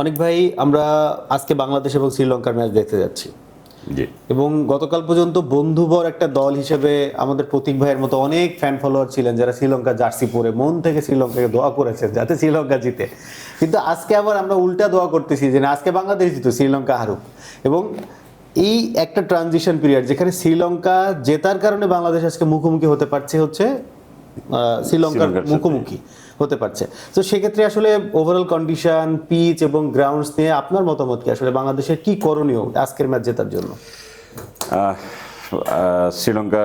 অনেক ভাই আমরা আজকে বাংলাদেশ এবং শ্রীলঙ্কার ম্যাচ দেখতে যাচ্ছি। এবং গতকাল পর্যন্ত বন্ধুবর একটা দল হিসেবে আমাদের প্রতীক ভাইয়ের মতো অনেক ফ্যান ফলোয়ার ছিলেন যারা শ্রীলঙ্কা জার্সি পরে মন থেকে শ্রীলঙ্কাকে দোয়া করেছেন যাতে শ্রীলঙ্কা জিতে। কিন্তু আজকে আবার আমরা উল্টা দোয়া করতেছি যে আজকে বাংলাদেশ জিতো শ্রীলঙ্কা হারুক। এবং এই একটা ট্রানজিশন পিরিয়ড যেখানে শ্রীলঙ্কা জেতার কারণে বাংলাদেশ আজকে মুখোমুখি হতে পারছে হচ্ছে শ্রীলঙ্কার মুখোমুখি হতে পারছে। তো সেক্ষেত্রে আসলে ওভারঅল কন্ডিশন পিচ এবং গ্রাউন্ডস নিয়ে আপনার মতামত কি? আসলে বাংলাদেশের কি করণীয় আজকের ম্যাচ জেতার জন্য? শ্রীলঙ্কা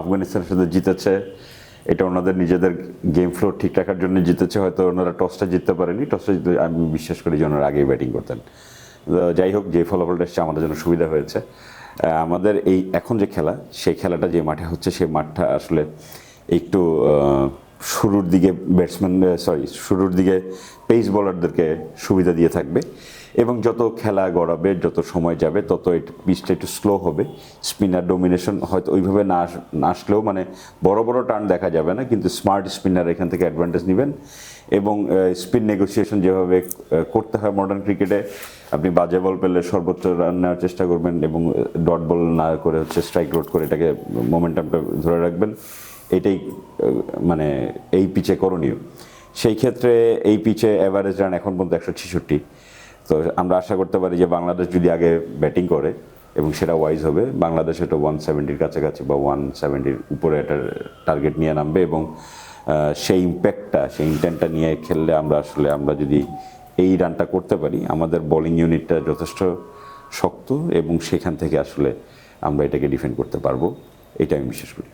আফগানিস্তানের সাথে জিতেছে। এটা ওনাদের নিজেদের গেম ফ্লো ঠিক রাখার জন্য জিতেছে। হয়তো ওনারা টসটা জিততে পারেনি। টসটা জিতে আমি বিশ্বাস করি যে ওনারা আগেই ব্যাটিং করতেন। যাই হোক যে ফলাফলটা এসছে আমাদের জন্য সুবিধা হয়েছে। আমাদের এই এখন যে খেলা সেই খেলাটা যে মাঠে হচ্ছে সেই মাঠটা আসলে একটু শুরুর দিকে ব্যাটসম্যান সরি শুরুর দিকে পেস বলারদেরকে সুবিধা দিয়ে থাকবে। এবং যত খেলা গড়াবে, যত সময় যাবে, তত পিচটা একটু স্লো হবে। স্পিনার ডোমিনেশন হয়তো ওইভাবে না না আসলেও মানে বড় বড় টার্ন দেখা যাবে না, কিন্তু স্মার্ট স্পিনার এখান থেকে অ্যাডভান্টেজ নেবেন। এবং স্পিন নেগোসিয়েশন যেভাবে করতে হয় মডার্ন ক্রিকেটে আপনি বাজে বল পেলে সর্বোচ্চ রান নেওয়ার চেষ্টা করবেন এবং ডট বল না করে হচ্ছে স্ট্রাইক রোড করে এটাকে মোমেন্টামটা ধরে রাখবেন। এটাই মানে এই পিচে করণীয়। সেই ক্ষেত্রে এই পিচে অ্যাভারেজ রান এখন পর্যন্ত একশো ছেষট্টি। তো আমরা আশা করতে পারি যে বাংলাদেশ যদি আগে ব্যাটিং করে এবং সেটা ওয়াইজ হবে, বাংলাদেশ এটা ওয়ান সেভেন্টির কাছাকাছি বা ওয়ান সেভেন্টির উপরে একটা টার্গেট নিয়ে নামবে এবং সেই ইম্প্যাক্টটা সেই ইন্টেন্টটা নিয়ে খেললে আমরা আসলে, আমরা যদি এই রানটা করতে পারি, আমাদের বোলিং ইউনিটটা যথেষ্ট শক্ত এবং সেখান থেকে আসলে আমরা এটাকে ডিফেন্ড করতে পারব। এটা আমি বিশ্বাস করি।